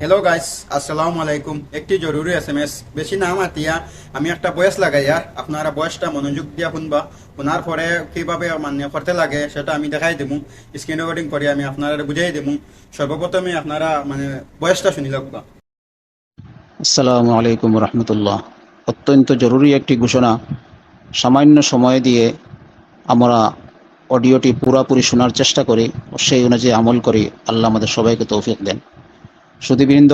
Hello guys আসসালামু আলাইকুম একটি জরুরি এস এম এস বেশি নাম আতিয়া আমি একটা বয়স লাগাইয়া আপনারা বয়সটা মনোযোগ দিয়া শুনবা। শোনার পরে কীভাবে মানে করতে লাগে, সেটা আমি দেখাই দেবো স্ক্রিন রেকর্ডিং করে, আমি আপনারা বুঝাই দেবো সর্বপ্রথমে আপনারা মানে বয়সটা শুনি লাগবা আসসালামু আলাইকুম রহমতুল্লাহ। অত্যন্ত জরুরি একটি ঘোষণা। সামান্য সময় দিয়ে আমরা অডিওটি পুরাপুরি শোনার চেষ্টা করি। সেই অনুযায়ী আমল করি। আল্লাহ আমাদের সবাইকে তৌফিক দেন। সুদীবৃন্দ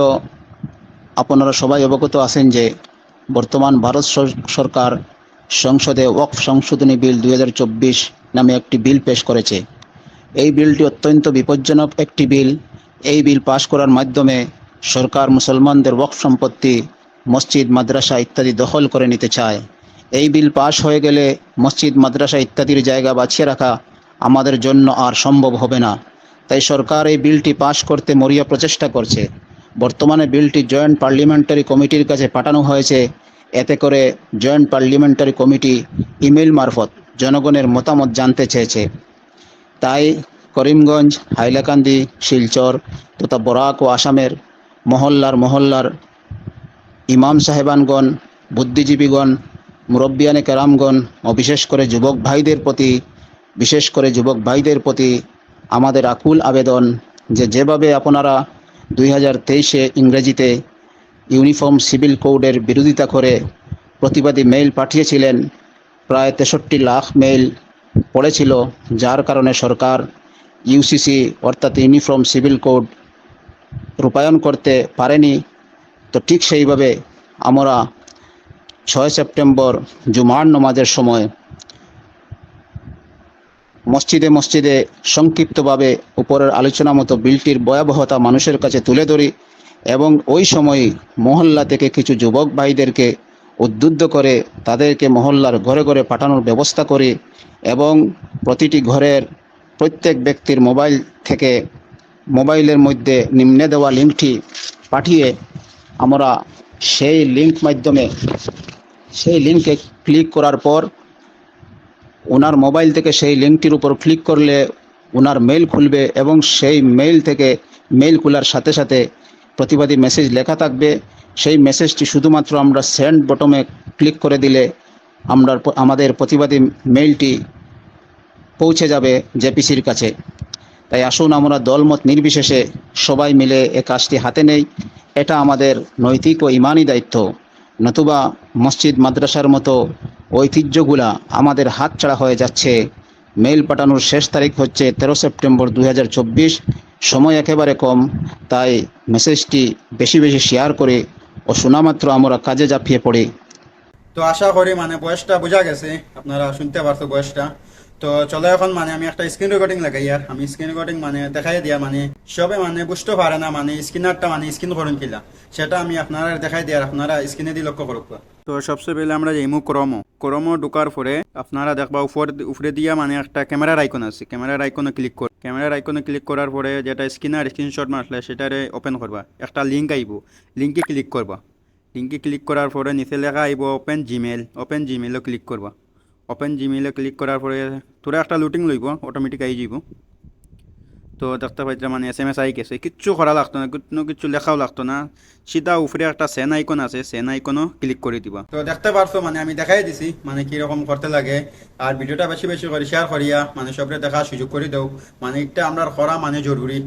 আপনারা সবাই অবগত আছেন যে বর্তমান ভারত সরকার সংসদে ওয়াকফ সংশোধনী বিল দু হাজার চব্বিশ নামে একটি বিল পেশ করেছে। এই বিলটি অত্যন্ত বিপজ্জনক একটি বিল। এই বিল পাশ করার মাধ্যমে সরকার মুসলমানদের ওয়াকফ সম্পত্তি, মসজিদ, মাদ্রাসা ইত্যাদি দখল করে নিতে চায়। এই বিল পাশ হয়ে গেলে মসজিদ, মাদ্রাসা ইত্যাদির জায়গা বাঁচিয়ে রাখা আমাদের জন্য আর সম্ভব হবে না। তাই সরকার এই বিলটি পাশ করতে মরিয়া প্রচেষ্টা করছে। বর্তমানে বিলটি জয়েন্ট পার্লিমেন্টারি কমিটির কাছে পাঠানো হয়েছে। এতে করে জয়েন্ট পার্লিমেন্টারি কমিটি ইমেল মারফত জনগণের মতামত জানতে চেয়েছে। তাই করিমগঞ্জ, হাইলাকান্দি, শিলচর তথা বরাক ও আসামের মহল্লার মহল্লার ইমাম সাহেবানগণ, বুদ্ধিজীবীগণ, মুরব্বিয়ানে কেরামগণ ও বিশেষ করে যুবক ভাইদের প্রতি, বিশেষ করে যুবক ভাইদের প্রতি আমাদের আকুল আবেদন যে যেভাবে আপনারা দুই হাজার তেইশে ইংরেজিতে ইউনিফর্ম সিভিল কোডের বিরোধিতা করে প্রতিবাদী মেইল পাঠিয়েছিলেন, প্রায় তেষট্টি লাখ মেইল পড়েছিল, যার কারণে সরকার ইউসিসি অর্থাৎ ইউনিফর্ম সিভিল কোড রূপায়ণ করতে পারেনি। তো ঠিক সেইভাবে আমরা ছয় সেপ্টেম্বর জুমার নমাজের সময় মসজিদে মসজিদে সংক্ষিপ্তভাবে উপরের আলোচনা মতো বিলটির ভয়াবহতা মানুষের কাছে তুলে ধরি এবং ওই সময় মহল্লা থেকে কিছু যুবক ভাইদেরকে উদ্বুদ্ধ করে তাদেরকে মহল্লার ঘরে ঘরে পাঠানোর ব্যবস্থা করি এবং প্রতিটি ঘরের প্রত্যেক ব্যক্তির মোবাইল থেকে মোবাইলের মধ্যে নিম্নে দেওয়া লিঙ্কটি পাঠিয়ে আমরা সেই লিঙ্ক মাধ্যমে সেই লিঙ্কে ক্লিক করার পর ওনার মোবাইল থেকে সেই লিঙ্কটির উপর ক্লিক করলে ওনার মেইল খুলবে এবং সেই মেইল থেকে মেইল খোলার সাথে সাথে প্রতিবাদী মেসেজ লেখা থাকবে। সেই মেসেজটি শুধুমাত্র আমরা সেন্ড বটমে ক্লিক করে দিলে আমরা আমাদের প্রতিবাদী মেইলটি পৌঁছে যাবে জেপিসির কাছে। তাই আসুন আমরা দলমত নির্বিশেষে সবাই মিলে এ কাজটি হাতে নেই। এটা আমাদের নৈতিক ও ইমানি দায়িত্ব। নতুবা মসজিদ, মাদ্রাসার মতো ঐতিহ্যগুলা আমাদের হাতছাড়া হয়ে যাচ্ছে। মেইল পাঠানোর শেষ তারিখ হচ্ছে তেরো সেপ্টেম্বর দুই হাজার চব্বিশ। সময় একেবারে কম, তাই মেসেজটি বেশি বেশি শেয়ার করে ও শোনামাত্র আমরা কাজে ঝাঁপিয়ে পড়ি। তো আশা করি মানে বয়সটা বোঝা গেছে, আপনারা শুনতে পারছ বয়সটা তো চলো এখন মানে আমি একটা স্ক্রিন রেকর্ডিং লাগাই আর। আমি স্ক্রিন রেকর্ডিং মানে দেখাই দিয়া মানে সবে মানে বুঝতে পারে না মানে স্ক্রিনারটা মানে স্ক্রিন করুন কিলা। সেটা আমি আপনারা দেখাই দিয়ে আর আপনারা স্ক্রিনে দিয়ে লক্ষ্য করুক তো সবচেয়ে পেলে আমরা যাইমু ক্রমো। ক্রমো ঢুকার পরে আপনারা দেখবা উপর উপরে দিয়া মানে একটা ক্যামেরার আইকন আছে। ক্যামেরার আইকনে ক্লিক কর ক্যামেরার আইকনে ক্লিক করার পরে যেটা স্ক্রিনার স্ক্রিনশট মারলে সেটারে ওপেন করবা। একটা লিঙ্ক আইব। লিঙ্কে ক্লিক করবা। লিঙ্কে ক্লিক করার পরে নিচে লেখা আইব ওপেন জিমেল ওপেন জিমেলও ক্লিক করবা। ওপেন জিমেলে ক্লিক করার পরে তোরা একটা লুটিং লইব অটোমেটিক আই যাব তো দেখতে পাইতে মানে এস এম এস আই গেছে। কিচ্ছু করা লাগতো না কোনো কিছু লেখাও লাগতো না। সিধা উপরে একটা সেন আইকন আছে সেন আইকনও ক্লিক করে দিব। তো দেখতে পারছ মানে আমি দেখাই দিছি মানে কীরকম করতে লাগে। আর ভিডিওটা বেশি বেশি করে শেয়ার করিয়া মানে সবরে দেখার সুযোগ করে দেও। মানে এটা আমরা করা মানে জরুরি